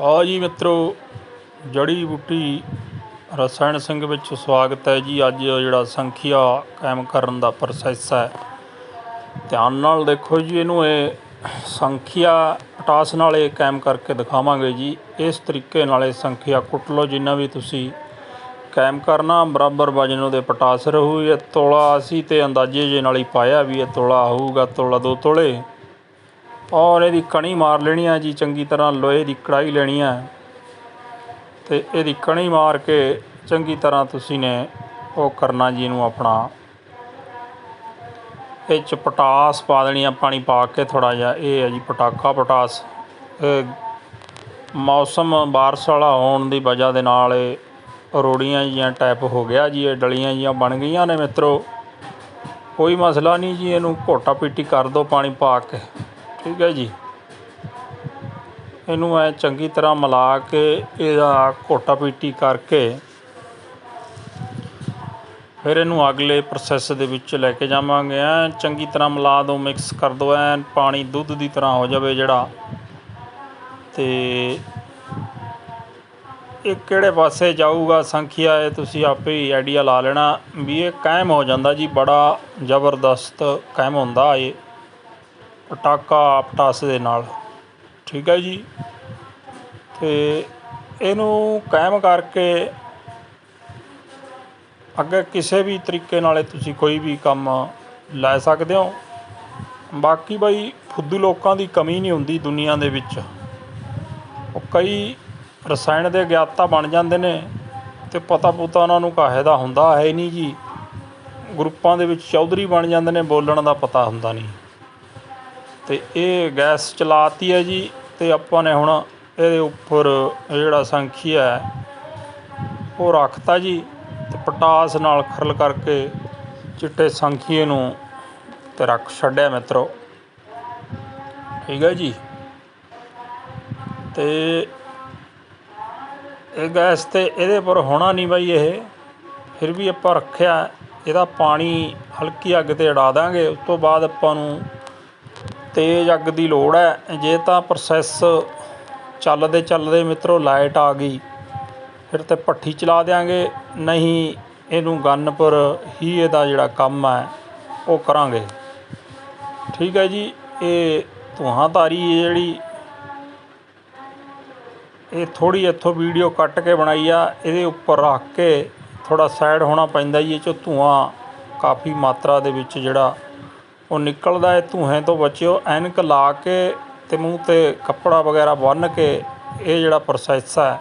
ਆ ਜੀ ਮਿੱਤਰੋ, ਜੜੀ ਬੂਟੀ ਰਸਾਇਣ ਸਿੰਘ ਵਿੱਚ ਸਵਾਗਤ ਹੈ ਜੀ। ਅੱਜ ਜਿਹੜਾ ਸੰਖਿਆ ਕਾਇਮ ਕਰਨ ਦਾ ਪ੍ਰੋਸੈਸ ਹੈ। ਧਿਆਨ ਨਾਲ ਦੇਖੋ ਜੀ, ਇਹਨੂੰ ਇਹ ਸੰਖਿਆ ਪਟਾਸ ਨਾਲ ਇਹ ਕਾਇਮ ਕਰਕੇ ਦਿਖਾਵਾਂਗੇ ਜੀ। ਇਸ ਤਰੀਕੇ ਨਾਲ ਇਹ ਸੰਖਿਆ ਕੁੱਟ ਲਓ, ਜਿੰਨਾ ਵੀ ਤੁਸੀਂ ਕਾਇਮ ਕਰਨਾ, ਬਰਾਬਰ ਵਜਨ ਉਹਦੇ ਪਟਾਸ ਰਹੂ। ਇਹ ਤੋਲਾ ਅਸੀਂ ਤੇ ਅੰਦਾਜ਼ੇ ਜੇ ਨਾਲ ਹੀ ਪਾਇਆ ਵੀ ਇਹ ਤੋਲਾ ਹੋਊਗਾ ਤੋਲਾ ਦੋ ਤੋਲੇ। ਔਰ ਇਹਦੀ ਕਣੀ ਮਾਰ ਲੈਣੀ ਆ ਜੀ, ਚੰਗੀ ਤਰ੍ਹਾਂ ਲੋਹੇ ਦੀ ਕੜਾਈ ਲੈਣੀ ਆ। ਤੇ ਇਹਦੀ ਕਣੀ ਮਾਰ ਕੇ ਚੰਗੀ ਤਰ੍ਹਾਂ ਤੁਸੀਂ ਨੇ ਉਹ ਕਰਨਾ ਜੀ ਇਹਨੂੰ ਆਪਣਾ। ਇਹ ਚ ਪਟਾਸ ਪਾ ਦੇਣੀ ਆ, ਪਾਣੀ ਪਾ ਕੇ ਥੋੜਾ ਜਿਹਾ। ਇਹ ਹੈ ਜੀ ਪਟਾਕਾ ਪਟਾਸ। ਇਹ ਮੌਸਮ ਬਾਰਿਸ਼ ਵਾਲਾ ਹੋਣ ਦੀ ਵਜ੍ਹਾ ਦੇ ਨਾਲ ਇਹ ਰੋੜੀਆਂ ਜੀਆਂ ਟਾਈਪ ਹੋ ਗਿਆ ਜੀ, ਇਹ ਡਲੀਆਂ ਜੀਆਂ ਬਣ ਗਈਆਂ ਨੇ ਮਿੱਤਰੋ। ਕੋਈ ਮਸਲਾ ਨਹੀਂ ਜੀ, ਇਹਨੂੰ ਘੋਟਾ ਪੀਟੀ ਕਰ ਦਿਓ ਪਾਣੀ ਪਾ ਕੇ। ਠੀਕ ਹੈ ਜੀ। ਇਹਨੂੰ ਐਂ ਚੰਗੀ ਤਰ੍ਹਾਂ ਮਿਲਾ ਕੇ ਇਹਦਾ ਘੋਟਾ ਪੀਟੀ ਕਰਕੇ ਫਿਰ ਇਹਨੂੰ ਅਗਲੇ ਪ੍ਰੋਸੈਸ ਦੇ ਵਿੱਚ ਲੈ ਕੇ ਜਾਵਾਂਗੇ। ਐ ਚੰਗੀ ਤਰ੍ਹਾਂ ਮਿਲਾ ਦਿਓ ਮਿਕਸ ਕਰ ਦਿਓ ਐਨ ਪਾਣੀ ਦੁੱਧ ਦੀ ਤਰ੍ਹਾਂ ਹੋ ਜਾਵੇ ਜਿਹੜਾ। ਤੇ ਇਹ ਕਿਹੜੇ ਪਾਸੇ ਜਾਊਗਾ ਸੰਖਿਆ, ਇਹ ਤੁਸੀਂ ਆਪੇ ਹੀ ਆਈਡੀਆ ਲਾ ਲੈਣਾ ਵੀ ਇਹ ਕਾਇਮ ਹੋ ਜਾਂਦਾ ਜੀ। ਬੜਾ ਜ਼ਬਰਦਸਤ ਕਾਇਮ ਹੁੰਦਾ ਇਹ। ਪਟਾਕਾ ਪਟਾਸ ਦੇ ਨਾਲ। ਠੀਕ ਹੈ ਜੀ। ਅਤੇ ਇਹਨੂੰ ਕਾਇਮ ਕਰਕੇ ਅੱਗੇ ਕਿਸੇ ਵੀ ਤਰੀਕੇ ਨਾਲ ਤੁਸੀਂ ਕੋਈ ਵੀ ਕੰਮ ਲੈ ਸਕਦੇ ਹੋ। ਬਾਕੀ ਬਈ ਫੁੱਦੂ ਲੋਕਾਂ ਦੀ ਕਮੀ ਨਹੀਂ ਹੁੰਦੀ ਦੁਨੀਆ ਦੇ ਵਿੱਚ। ਉਹ ਕਈ ਰਸਾਇਣ ਦੇ ਗਿਆਤਾ ਬਣ ਜਾਂਦੇ ਨੇ ਤੇ ਪਤਾ ਪੁਤਾ ਉਹਨਾਂ ਨੂੰ ਕਾਹੇ ਦਾ ਹੁੰਦਾ ਹੈ ਨਹੀਂ ਜੀ। ਗਰੁੱਪਾਂ ਦੇ ਵਿੱਚ ਚੌਧਰੀ ਬਣ ਜਾਂਦੇ ਨੇ, ਬੋਲਣ ਦਾ ਪਤਾ ਹੁੰਦਾ ਨਹੀਂ। ਅਤੇ ਇਹ ਗੈਸ ਚਲਾਤੀ ਹੈ ਜੀ ਅਤੇ ਆਪਾਂ ਨੇ ਹੁਣ ਇਹਦੇ ਉੱਪਰ ਜਿਹੜਾ ਸੰਖੀਆ ਹੈ, ਉਹ ਰੱਖਤਾ ਜੀ ਅਤੇ ਪਟਾਸ ਨਾਲ ਖਰਲ ਕਰਕੇ ਚਿੱਟੇ ਸੰਖੀਏ ਨੂੰ ਤੇ ਰੱਖ ਛੱਡਿਆ ਮਿੱਤਰੋ। ਠੀਕ ਹੈ ਜੀ। ਤੇ ਇਹ ਗੈਸ ਤੇ ਇਹਦੇ ਪਰ ਹੋਣਾ ਨਹੀਂ ਬਾਈ ਇਹ, ਫਿਰ ਵੀ ਆਪਾਂ ਰੱਖਿਆ, ਇਹਦਾ ਪਾਣੀ ਹਲਕੀ ਅੱਗ ਤੇ ਅੜਾ ਦਾਂਗੇ, ਉਸ ਤੋਂ ਬਾਅਦ ਆਪਾਂ ਨੂੰ ਤੇਜ਼ ਅੱਗ ਦੀ ਲੋੜ ਹੈ। ਜੇ ਤਾਂ ਪ੍ਰੋਸੈਸ ਚੱਲਦੇ ਚੱਲਦੇ ਮਿੱਤਰੋ ਲਾਈਟ ਆ ਗਈ। ਫਿਰ ਤਾਂ ਭੱਠੀ ਚਲਾ ਦਿਆਂਗੇ। ਨਹੀਂ ਇਹਨੂੰ ਗੰਨ ਪਰ ਹੀ ਇਹਦਾ ਜਿਹੜਾ ਕੰਮ ਹੈ, ਉਹ ਕਰਾਂਗੇ। ਠੀਕ ਹੈ ਜੀ, ਇਹ ਧੂਆਂ ਧਾਰੀ ਹੈ ਜਿਹੜੀ। ਇਹ ਥੋੜੀ ਇੱਥੋਂ ਵੀਡੀਓ ਕੱਟ ਕੇ ਬਣਾਈ ਆ। ਇਹਦੇ ਉੱਪਰ ਰੱਖ ਕੇ ਥੋੜਾ ਸਾਈਡ ਹੋਣਾ ਪੈਂਦਾ ਜੀ, ਇਹ ਚੋਂ ਧੂਆਂ ਕਾਫੀ ਮਾਤਰਾ ਦੇ ਵਿੱਚ ਜਿਹੜਾ ਉਹ ਨਿਕਲਦਾ ਹੈ ਧੂਹੇ ਤੋਂ ਬਚਿਓ, ਐਨਕ ਲਾ ਕੇ ਅਤੇ ਮੂੰਹ ਤੇ ਕੱਪੜਾ ਵਗੈਰਾ ਬੰਨ੍ਹ ਕੇ ਇਹ ਜਿਹੜਾ ਪ੍ਰੋਸੈਸ ਹੈ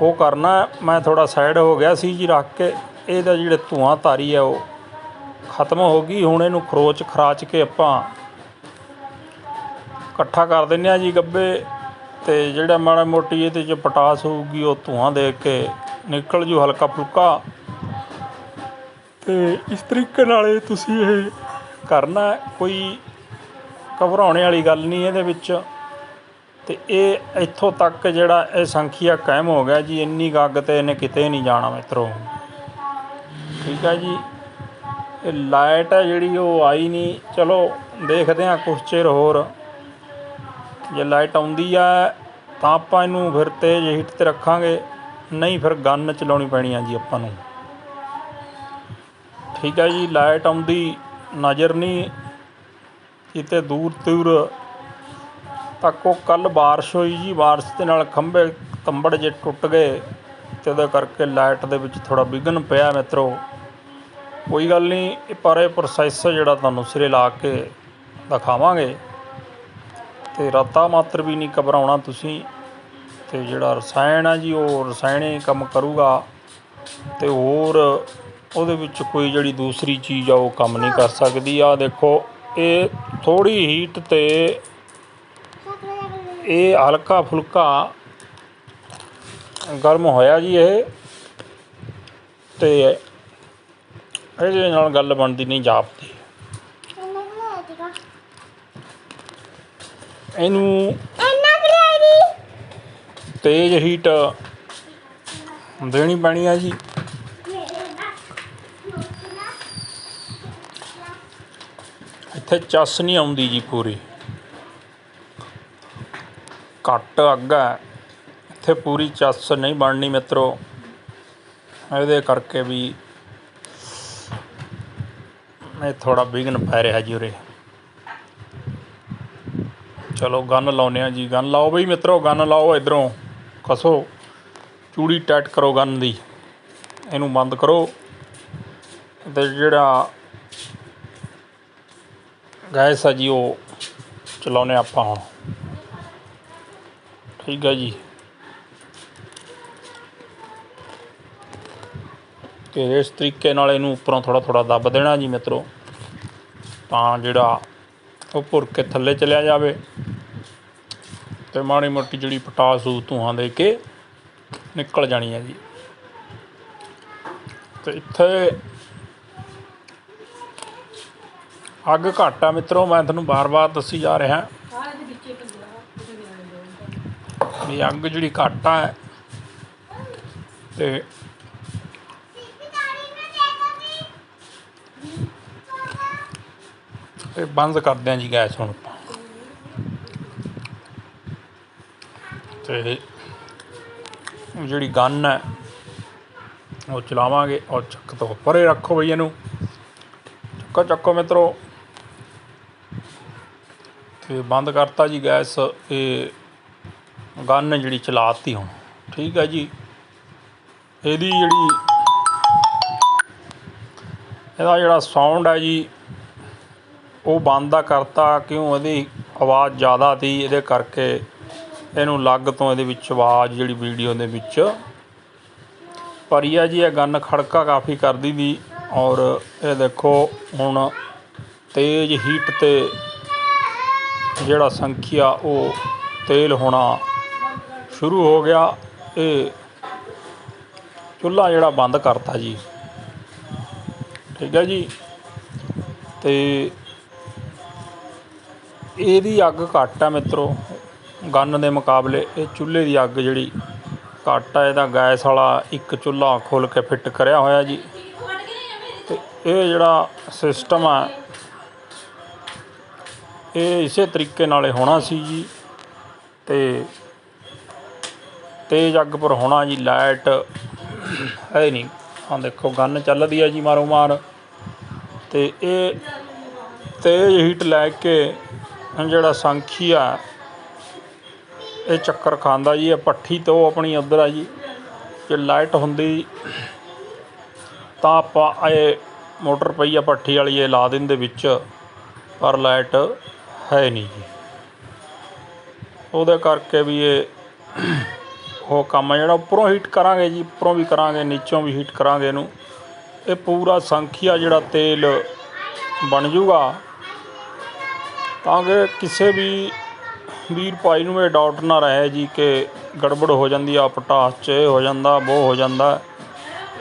ਉਹ ਕਰਨਾ ਮੈਂ ਥੋੜ੍ਹਾ ਸਾਈਡ ਹੋ ਗਿਆ ਸੀ ਜੀ ਰੱਖ ਕੇ, ਇਹਦਾ ਜਿਹੜੇ ਧੂੰਆਂ ਧਾਰੀ ਹੈ ਉਹ ਖਤਮ ਹੋ ਗਈ। ਹੁਣ ਇਹਨੂੰ ਖਰੋਚ ਖਰਾਚ ਕੇ ਆਪਾਂ ਇਕੱਠਾ ਕਰ ਦਿੰਨੇ ਆ ਜੀ ਗੱਬੇ। ਤੇ ਜਿਹੜਾ ਮਾੜਾ ਮੋਟੀ ਇਹਦੇ 'ਚ ਪਟਾਸ ਹੋਊਗੀ, ਉਹ ਧੂਆਂ ਦੇ ਕੇ ਨਿਕਲ ਜੂ ਹਲਕਾ ਫੁਲਕਾ। ਤੇ ਇਸ ਤਰੀਕੇ ਨਾਲ ਇਹ ਤੁਸੀਂ ਇਹ ਕਰਨਾ ਕੋਈ ਘਬਰਾਉਣੇ ਵਾਲੀ ਗੱਲ ਨਹੀਂ ਇਹਦੇ ਵਿੱਚ। ਅਤੇ ਇਹ ਇੱਥੋਂ ਤੱਕ ਜਿਹੜਾ ਇਹ ਸੰਖਿਆ ਕਾਇਮ ਹੋ ਗਿਆ ਜੀ, ਇੰਨੀ ਗੱਗ ਤੇ ਇਹਨੇ ਕਿਤੇ ਨਹੀਂ ਜਾਣਾ ਮਿੱਤਰੋ। ਠੀਕ ਹੈ ਜੀ। ਇਹ ਲਾਈਟ ਹੈ ਜਿਹੜੀ ਉਹ ਆਈ ਨਹੀਂ। ਚਲੋ, ਦੇਖਦੇ ਹਾਂ ਕੁਛ ਚਿਰ ਹੋਰ। ਜੇ ਲਾਈਟ ਆਉਂਦੀ ਆ, ਤਾਂ ਆਪਾਂ ਇਹਨੂੰ ਫਿਰ ਤੇਜ਼ ਹੀਟ ਤੇ ਰੱਖਾਂਗੇ। ਨਹੀਂ ਫਿਰ ਗਨ ਚਲਾਉਣੀ ਪੈਣੀ ਆ ਜੀ ਆਪਾਂ ਨੂੰ। ਠੀਕ ਹੈ ਜੀ, ਲਾਈਟ ਆਉਂਦੀ ਨਜ਼ਰ ਨਹੀਂ ਕਿਤੇ ਦੂਰ ਦੂਰ ਤੱਕ ਉਹ ਕੱਲ੍ਹ ਬਾਰਿਸ਼ ਹੋਈ ਜੀ, ਬਾਰਿਸ਼ ਦੇ ਨਾਲ ਖੰਭੇ ਤੰਬੜ ਜੇ ਟੁੱਟ ਗਏ ਤੇ ਉਹਦੇ ਕਰਕੇ ਲਾਈਟ ਦੇ ਵਿੱਚ ਥੋੜਾ ਵਿਘਨ ਪਿਆ ਮਿੱਤਰੋ। ਕੋਈ ਗੱਲ ਨਹੀਂ ਪਰ ਇਹ ਪ੍ਰੋਸੈਸ ਜਿਹੜਾ ਤੁਹਾਨੂੰ ਸਿਰੇ ਲਾ ਕੇ ਦਿਖਾਵਾਂਗੇ। ਤੇ ਰਾਤਾ ਮਾਤਰ ਵੀ ਨਹੀਂ ਘਬਰਾਉਣਾ ਤੁਸੀਂ। ਤੇ ਜਿਹੜਾ ਰਸਾਇਣ ਆ ਜੀ, ਉਹ ਰਸਾਇਣੇ ਕੰਮ ਕਰੂਗਾ। ਤੇ ਹੋਰ ਉਹਦੇ ਵਿੱਚ ਕੋਈ ਜਿਹੜੀ ਦੂਸਰੀ ਚੀਜ਼ ਆ, ਉਹ ਕੰਮ ਨਹੀਂ ਕਰ ਸਕਦੀ। ਆ ਦੇਖੋ, ਇਹ ਥੋੜੀ ਹੀਟ ਤੇ ਇਹ ਹਲਕਾ ਫੁਲਕਾ ਗਰਮ ਹੋਇਆ ਜੀ ਇਹ। ਤੇ ਇਹਦੇ ਨਾਲ ਗੱਲ ਬਣਦੀ ਨਹੀਂ ਜਾਪਦੀ ਇਹਨੂੰ ਤੇਜ਼ ਹੀਟ ਦੇਣੀ ਪੈਣੀ ਆ ਜੀ। ਇੱਥੇ ਚੱਸ ਨਹੀਂ ਆਉਂਦੀ ਜੀ ਪੂਰੀ। ਘੱਟ ਅੱਗ ਹੈ। ਇੱਥੇ ਪੂਰੀ ਚੱਸ ਨਹੀਂ ਬਣਨੀ ਮਿੱਤਰੋ। ਇਹਦੇ ਕਰਕੇ ਵੀ ਇਹ ਥੋੜਾ ਵਿਘਨ ਪੈ ਰਿਹਾ ਜੀ ਉਰੇ। ਚਲੋ ਗਨ ਲਾਉਨੇ ਆ ਜੀ। ਗਨ ਲਾਓ ਬਈ ਮਿੱਤਰੋ, ਗਨ ਲਾਓ ਇਧਰੋਂ। ਕਸੋ। ਚੂੜੀ ਟਾਈਟ ਕਰੋ ਗਨ ਦੀ। ਇਹਨੂੰ ਬੰਦ ਕਰੋ। ਤੇ ਜਿਹੜਾ ਗੈਸ ਆ ਜੀ ਉਹ ਚਲਾਉਨੇ ਆਪਾਂ ਹੁਣ। ਠੀਕ ਹੈ ਜੀ। ਤੇ ਇਸ ਤਰੀਕੇ ਨਾਲ ਇਹਨੂੰ ਉੱਪਰੋਂ ਥੋੜਾ ਥੋੜਾ ਦੱਬ ਦੇਣਾ ਜੀ ਮਿੱਤਰੋ। ਤਾਂ ਜਿਹੜਾ ਉਹ ਭੁਰ ਕੇ ਥੱਲੇ ਚਲਿਆ ਜਾਵੇ। ਤੇ ਮਾੜੀ ਮੋਟੀ ਜਿਹੜੀ ਪਟਾਸੂ ਧੂਆਂ ਦੇ ਕੇ ਨਿਕਲ ਜਾਣੀ ਹੈ ਜੀ। ਤੇ ਇੱਥੇ ਅੱਗ ਘੱਟ ਆ ਮਿੱਤਰੋ, ਮੈਂ ਤੁਹਾਨੂੰ ਬਾਰ-ਬਾਰ ਦੱਸੀ ਜਾ ਰਿਹਾ। ਵੀ ਅੱਗ ਜਿਹੜੀ ਘੱਟ ਆ, ਤੇ ਇਹ ਬੰਦ ਕਰਦੇ ਆ ਜੀ ਗੈਸ ਹੁਣ ਆਪਾਂ। ਤੇ ਜਿਹੜੀ ਗਨ ਹੈ ਉਹ ਚਲਾਵਾਂਗੇ। ਔਰ ਚੱਕ ਤੋਂ ਪਰੇ ਰੱਖੋ ਬਈ ਇਹਨੂੰ। ਚੱਕੋ ਚੱਕੋ ਮਿੱਤਰੋ। ਤੇ ਬੰਦ ਕਰਤਾ ਜੀ ਗੈਸ ਇਹ ਗਨ ਜਿਹੜੀ ਚਲਾਤੀ ਹੁਣ, ਠੀਕ ਹੈ ਜੀ। ਇਹਦੀ ਜਿਹੜੀ ਇਹਦਾ ਜਿਹੜਾ ਸਾਊਂਡ ਹੈ ਜੀ, ਉਹ ਬੰਦ ਦਾ ਕਰਤਾ, ਕਿਉਂ ਇਹਦੀ ਆਵਾਜ਼ ਜ਼ਿਆਦਾ ਸੀ, ਇਹਦੇ ਕਰਕੇ ਇਹਨੂੰ ਲੱਗ ਤੋਂ ਇਹਦੇ ਵਿੱਚ ਆਵਾਜ਼ ਜਿਹੜੀ ਵੀਡੀਓ ਦੇ ਵਿੱਚ ਭਰੀ ਆ ਜੀ, ਇਹ ਗਨ ਖੜਕਾ ਕਾਫੀ ਕਰਦੀ ਦੀ ਔਰ ਇਹ ਦੇਖੋ ਹੁਣ ਤੇਜ਼ ਹੀਟ ਤੇ ਜਿਹੜਾ ਸੰਖਿਆ ਉਹ ਤੇਲ ਹੋਣਾ ਸ਼ੁਰੂ ਹੋ ਗਿਆ, ਇਹ ਚੁੱਲ੍ਹਾ ਜਿਹੜਾ ਬੰਦ ਕਰਤਾ ਜੀ। ਠੀਕ ਹੈ ਜੀ? ਤੇ ਇਹਦੀ ਅੱਗ ਘੱਟ ਆ ਮਿੱਤਰੋ, ਗੰਨ ਦੇ ਮੁਕਾਬਲੇ ਇਹ ਚੁੱਲ੍ਹੇ ਦੀ ਅੱਗ ਜਿਹੜੀ ਘੱਟ ਆ, ਇਹਦਾ ਗੈਸ ਵਾਲਾ ਇੱਕ ਚੁੱਲ੍ਹਾ ਖੋਲ ਕੇ ਫਿੱਟ ਕਰਿਆ ਹੋਇਆ ਜੀ। ਤੇ ਇਹ ਜਿਹੜਾ ਸਿਸਟਮ ਆ ਇਹ ਇਸੇ ਤਰੀਕੇ ਨਾਲੇ ਹੋਣਾ ਸੀ ਜੀ। ਤੇ ਤੇਜ਼ ਅੱਗ ਪਰ ਹੋਣਾ ਜੀ, ਲਾਈਟ। ਹੈ ਨਹੀਂ ਹਾਂ ਦੇਖੋ ਗੰਨ ਚੱਲਦੀ ਹੈ ਜੀ ਮਾਰੋ ਮਾਰ। ਤੇ ਇਹ ਤੇਜ਼ ਹੀਟ ਲੈ ਕੇ ਜਿਹੜਾ ਸੰਖੀ ਆ, ਇਹ ਚੱਕਰ ਖਾਂਦਾ ਜੀ, ਇਹ ਪੱਠੀ ਤੋਂ ਆਪਣੀ ਉੱਧਰ ਆ ਜੀ। ਜੇ ਲਾਈਟ ਹੁੰਦੀ, ਤਾਂ ਆਪਾਂ ਇਹ ਮੋਟਰ ਪਈ ਆ ਪੱਠੀ ਵਾਲੀ, ਇਹ ਲਾ ਦਿੰਦੇ ਵਿੱਚ। ਪਰ ਲਾਈਟ ਹੈ ਨਹੀਂ ਜੀ। ਉਹਦੇ ਕਰਕੇ ਵੀ ਇਹ ਉਹ ਕੰਮ ਆ ਜਿਹੜਾ ਉੱਪਰੋਂ ਹੀਟ ਕਰਾਂਗੇ ਜੀ, ਉੱਪਰੋਂ ਵੀ ਕਰਾਂਗੇ, ਨੀਚੋਂ ਵੀ ਹੀਟ ਕਰਾਂਗੇ ਇਹਨੂੰ। ਇਹ ਪੂਰਾ ਸੰਖੀਆ ਜਿਹੜਾ ਤੇਲ ਬਣ ਜੂਗਾ, ਤਾਂ ਕਿ ਕਿਸੇ ਵੀ ਵੀਰ ਭਾਈ ਨੂੰ ਇਹ ਡਾਊਟ ਨਾ ਰਹੇ ਜੀ ਕਿ ਗੜਬੜ ਹੋ ਜਾਂਦੀ ਆ, ਪਟਾਸ 'ਚ ਇਹ ਹੋ ਜਾਂਦਾ, ਉਹ ਹੋ ਜਾਂਦਾ।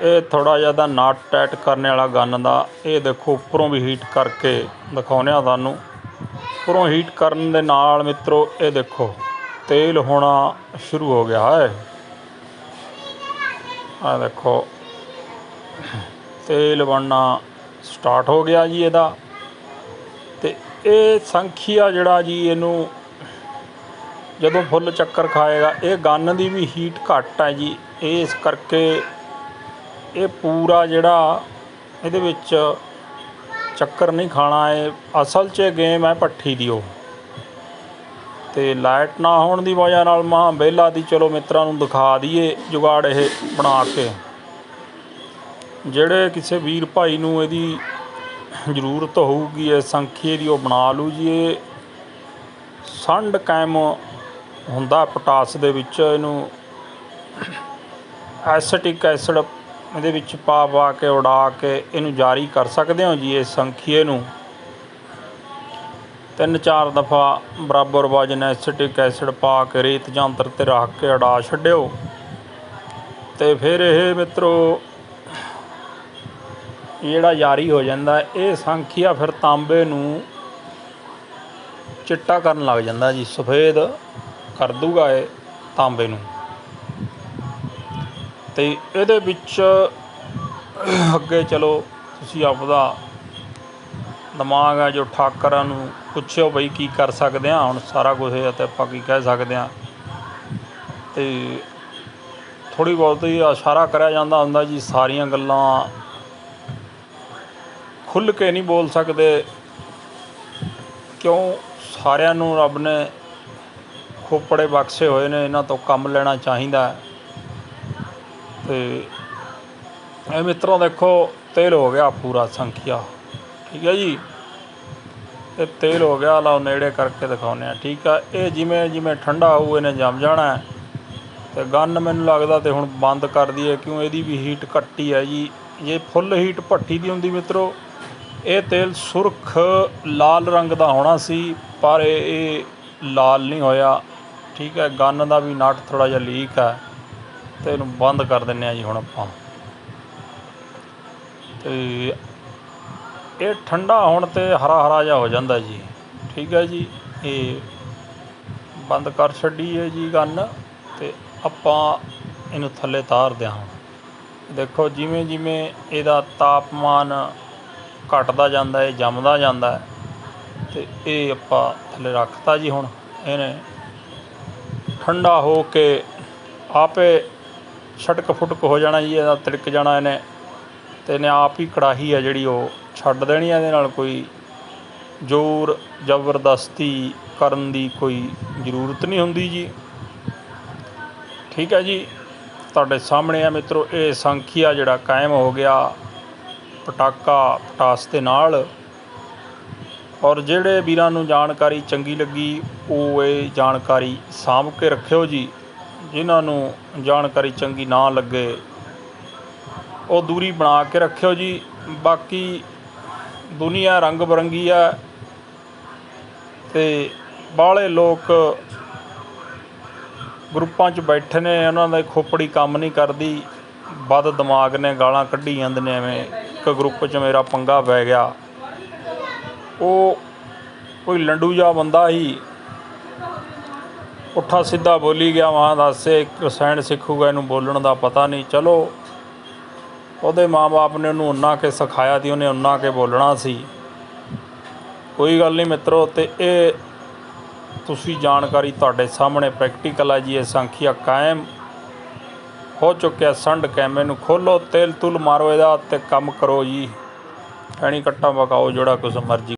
ਇਹ ਥੋੜਾ ਜ਼ਿਆਦਾ ਨਾਟ ਟੈਟ ਕਰਨ ਵਾਲਾ ਗੰਨ ਦਾ, ਇਹ ਦੇਖੋ ਉੱਪਰੋਂ ਵੀ ਹੀਟ ਕਰਕੇ ਦਿਖਾਉਂਦੇ ਆ ਤੁਹਾਨੂੰ। ਉੱਪਰੋਂ ਹੀਟ ਕਰਨ ਦੇ ਨਾਲ ਮਿੱਤਰੋ, ਇਹ ਦੇਖੋ, ਤੇਲ ਹੋਣਾ ਸ਼ੁਰੂ ਹੋ ਗਿਆ ਹੈ ਆ ਦੇਖੋ, ਤੇਲ ਬਣਨਾ ਸਟਾਰਟ ਹੋ ਗਿਆ ਜੀ ਇਹਦਾ। ਤੇ ਇਹ ਸੰਖਿਆ ਜਿਹੜਾ ਜੀ ਇਹਨੂੰ ਜਦੋਂ ਫੁੱਲ ਚੱਕਰ ਖਾਏਗਾ, ਇਹ ਗੰਨ ਦੀ ਵੀ ਹੀਟ ਘੱਟ ਹੈ ਜੀ। ਇਸ ਕਰਕੇ ਇਹ ਪੂਰਾ ਜਿਹੜਾ ਇਹਦੇ ਵਿੱਚ ਚੱਕਰ ਨਹੀਂ ਖਾਣਾ ਇਹ। ਅਸਲ 'ਚ ਗੇਮ ਹੈ ਪੱਠੀ ਦੀ ਉਹ। ਤੇ ਲਾਈਟ ਨਾ ਹੋਣ ਦੀ ਵਜ੍ਹਾ ਨਾਲ ਮਾਂ ਬੇਲਾ ਦੀ ਚਲੋ ਮਿੱਤਰਾਂ ਨੂੰ ਦਿਖਾ ਦਈਏ ਜੁਗਾੜ ਇਹ ਬਣਾ ਕੇ। ਜਿਹੜੇ ਕਿਸੇ ਵੀਰ ਭਾਈ ਨੂੰ ਇਹਦੀ ਜ਼ਰੂਰਤ ਹੋਊਗੀ, ਇਹ ਸੰਖੀਏ ਦੀ ਉਹ ਬਣਾ ਲੂ ਜੀ। ਇਹ ਸੰਡ ਕਾਇਮ ਹੁੰਦਾ ਪੋਟਾਸ ਦੇ ਵਿੱਚ। ਇਹਨੂੰ ਐਸਟਿਕ ਐਸਿਡ ਇਹਦੇ ਵਿੱਚ ਪਾ ਪਾ ਕੇ, ਉਡਾ ਕੇ ਇਹਨੂੰ ਜਾਰੀ ਕਰ ਸਕਦੇ ਹੋ ਜੀ ਇਹ ਸੰਖੀਏ ਨੂੰ? ਤਿੰਨ ਚਾਰ ਦਫਾ ਬਰਾਬਰ ਵਜਨ ਐਸਿਟਿਕ ਐਸਿਡ ਪਾ ਕੇ ਰੇਤ ਜਾਂਤਰ ਤੇ ਰੱਖ ਕੇ ਉਡਾ ਛੱਡਿਓ। ਤੇ ਫਿਰ ਇਹ ਮਿੱਤਰੋ ਜਿਹੜਾ ਜਾਰੀ ਹੋ ਜਾਂਦਾ, ਇਹ ਸੰਖੀਆ ਫਿਰ ਤਾਂਬੇ ਨੂੰ ਚਿੱਟਾ ਕਰਨ ਲੱਗ ਜਾਂਦਾ ਜੀ। ਸਫੇਦ ਕਰ ਦੂਗਾ ਇਹ ਤਾਂਬੇ ਨੂੰ। ਅਤੇ ਇਹਦੇ ਵਿੱਚ ਅੱਗੇ ਚਲੋ ਤੁਸੀਂ ਆਪਦਾ ਦਿਮਾਗ ਹੈ ਜੋ ਠਾਕਰਾਂ ਨੂੰ ਪੁੱਛਿਓ ਬਈ ਕੀ ਕਰ ਸਕਦੇ ਹਾਂ ਹੁਣ ਸਾਰਾ ਕੁਝ ਹੈ ਤੇ ਆਪਾਂ ਕੀ ਕਹਿ ਸਕਦੇ ਹਾਂ ਤੇ ਥੋੜ੍ਹੀ ਬਹੁਤੀ ਇਸ਼ਾਰਾ ਕਰਿਆ ਜਾਂਦਾ ਹੁੰਦਾ ਜੀ, ਸਾਰੀਆਂ ਗੱਲਾਂ ਖੁੱਲ੍ਹ ਕੇ ਨਹੀਂ ਬੋਲ ਸਕਦੇ। ਕਿਉਂ? ਸਾਰਿਆਂ ਨੂੰ ਰੱਬ ਨੇ ਖੋਪੜੇ ਬਖਸ਼ੇ ਹੋਏ ਨੇ, ਇਹਨਾਂ ਤੋਂ ਕੰਮ ਲੈਣਾ ਚਾਹੀਦਾ। ਹੈ ਤੇ ਇਹ ਮਿੱਤਰੋ ਦੇਖੋ ਤੇਲ ਹੋ ਗਿਆ ਪੂਰਾ ਸੰਖਿਆ। ਠੀਕ ਹੈ ਜੀ? ਇਹ ਤੇਲ ਹੋ ਗਿਆ ਲਓ ਨੇੜੇ ਕਰਕੇ ਦਿਖਾਉਂਦੇ ਆ ਠੀਕ ਆ, ਇਹ ਜਿਵੇਂ ਜਿਵੇਂ ਠੰਡਾ ਹੋਊ, ਇਹਨੇ ਜੰਮ ਜਾਣਾ ਹੈ। ਤੇ ਗਨ ਮੈਨੂੰ ਲੱਗਦਾ ਤੇ ਹੁਣ ਬੰਦ ਕਰ ਦਈਏ, ਕਿਉਂ ਇਹਦੀ ਵੀ ਹੀਟ ਘੱਟੀ ਹੈ ਜੀ। ਜੇ ਫੁੱਲ ਹੀਟ ਭੱਠੀ ਦੀ ਹੁੰਦੀ ਮਿੱਤਰੋ, ਇਹ ਤੇਲ ਸੁਰਖ ਲਾਲ ਰੰਗ ਦਾ ਹੋਣਾ ਸੀ, ਪਰ ਇਹ ਇਹ ਲਾਲ ਨਹੀਂ ਹੋਇਆ। ਠੀਕ ਹੈ, ਗੰਨ ਦਾ ਵੀ ਨਟ ਥੋੜਾ ਜਿਹਾ ਲੀਕ ਹੈ। ਤੇ ਇਹਨੂੰ ਬੰਦ ਕਰ ਦਿੰਨੇ ਆ ਜੀ ਹੁਣ ਆਪਾਂ। ਤੇ ਇਹ ਠੰਡਾ ਹੋਣ ਤੇ ਹਰਾ ਹਰਾ ਜਿਹਾ ਹੋ ਜਾਂਦਾ ਜੀ। ਠੀਕ ਹੈ ਜੀ, ਇਹ ਬੰਦ ਕਰ ਛੱਡੀ ਹੈ ਜੀ ਗਨ ਤੇ ਆਪਾਂ ਇਹਨੂੰ ਥੱਲੇ ਤਾਰ ਦਿਆਂ ਦੇਖੋ ਜਿਵੇਂ ਜਿਵੇਂ ਇਹਦਾ ਤਾਪਮਾਨ ਘਟਦਾ ਜਾਂਦਾ ਹੈ, ਜੰਮਦਾ ਜਾਂਦਾ ਹੈ, ਤੇ ਇਹ ਆਪਾਂ ਥੱਲੇ ਰੱਖਤਾ ਜੀ ਹੁਣ। ਇਹਨੇ ਠੰਡਾ ਹੋ ਕੇ ਆਪੇ ਛਟਕ ਫੁਟਕ ਹੋ ਜਾਣਾ ਜੀ, ਇਹਦਾ ਤਿਲਕ ਜਾਣਾ ਇਹਨੇ। ਅਤੇ ਇਹਨੇ ਆਪ ਹੀ ਕੜਾਹੀ ਹੈ ਜਿਹੜੀ ਉਹ ਛੱਡ ਦੇਣੀ ਹੈ ਇਹਦੇ ਨਾਲ ਕੋਈ ਜ਼ੋਰ ਜ਼ਬਰਦਸਤੀ ਕਰਨ ਦੀ ਕੋਈ ਜ਼ਰੂਰਤ ਨਹੀਂ ਹੁੰਦੀ ਜੀ। ਠੀਕ ਹੈ ਜੀ। ਤੁਹਾਡੇ ਸਾਹਮਣੇ ਆ ਮਿੱਤਰੋ, ਇਹ ਸੰਖਿਆ ਜਿਹੜਾ ਕਾਇਮ ਹੋ ਗਿਆ ਪਟਾਕਾ ਪਟਾਸ ਦੇ ਨਾਲ। ਔਰ ਜਿਹੜੇ ਵੀਰਾਂ ਨੂੰ ਜਾਣਕਾਰੀ ਚੰਗੀ ਲੱਗੀ, ਉਹ ਇਹ ਜਾਣਕਾਰੀ ਸਾਂਭ ਕੇ ਰੱਖਿਓ ਜੀ। ਜਿਨ੍ਹਾਂ ਨੂੰ ਜਾਣਕਾਰੀ ਚੰਗੀ ਨਾ ਲੱਗੇ, ਉਹ ਦੂਰੀ ਬਣਾ ਕੇ ਰੱਖਿਓ ਜੀ। ਬਾਕੀ ਦੁਨੀਆ ਰੰਗ ਬਰੰਗੀ ਆ ਤੇ ਬਾਹਲੇ ਲੋਕ ਗਰੁੱਪਾਂ 'ਚ ਬੈਠੇ ਨੇ, ਉਹਨਾਂ ਦਾ ਖੋਪੜੀ ਕੰਮ ਨਹੀਂ ਕਰਦੀ। ਵੱਧ ਦਿਮਾਗ ਨੇ, ਗਾਲਾਂ ਕੱਢੀ ਜਾਂਦੇ ਨੇ ਐਵੇਂ। ਇੱਕ ਗਰੁੱਪ 'ਚ ਮੇਰਾ ਪੰਗਾ ਪੈ ਗਿਆ। ਉਹ ਕੋਈ ਲੰਡੂ ਜਿਹਾ ਬੰਦਾ ਹੀ ਪੁੱਠਾ ਸਿੱਧਾ ਬੋਲੀ ਗਿਆ ਵਾਂ ਦੱਸੇ ਰਸਾਇਣ ਸਿੱਖੂਗਾ, ਇਹਨੂੰ ਬੋਲਣ ਦਾ ਪਤਾ ਨਹੀਂ। ਚਲੋ, ਉਹਦੇ ਮਾਪੇ ਨੇ ਉਹਨੂੰ ਉਨਾ ਕੇ ਸਿਖਾਇਆ ਸੀ, ਉਹਨੇ ਉਨਾ ਕੇ ਬੋਲਣਾ ਸੀ। ਕੋਈ ਗੱਲ ਨਹੀਂ ਮਿੱਤਰੋ, ਤੇ ਇਹ ਤੁਸੀਂ ਜਾਣਕਾਰੀ ਤੁਹਾਡੇ ਸਾਹਮਣੇ ਪ੍ਰੈਕਟੀਕਲ ਹੈ ਜੀ, ਇਹ ਸੰਖਿਆ ਕਾਇਮ ਹੋ ਚੁੱਕਿਆ ਸੰਡ ਕੈਮੇ ਨੂੰ ਖੋਲੋ ਤੇਲ ਤੁਲ ਮਾਰੋ ਇਹਦਾ ਤੇ ਕੰਮ ਕਰੋ ਜੀ। ਐਣੀ ਕੱਟਾ ਵਕਾਓ ਜਿਹੜਾ ਕੁਝ ਮਰਜ਼ੀ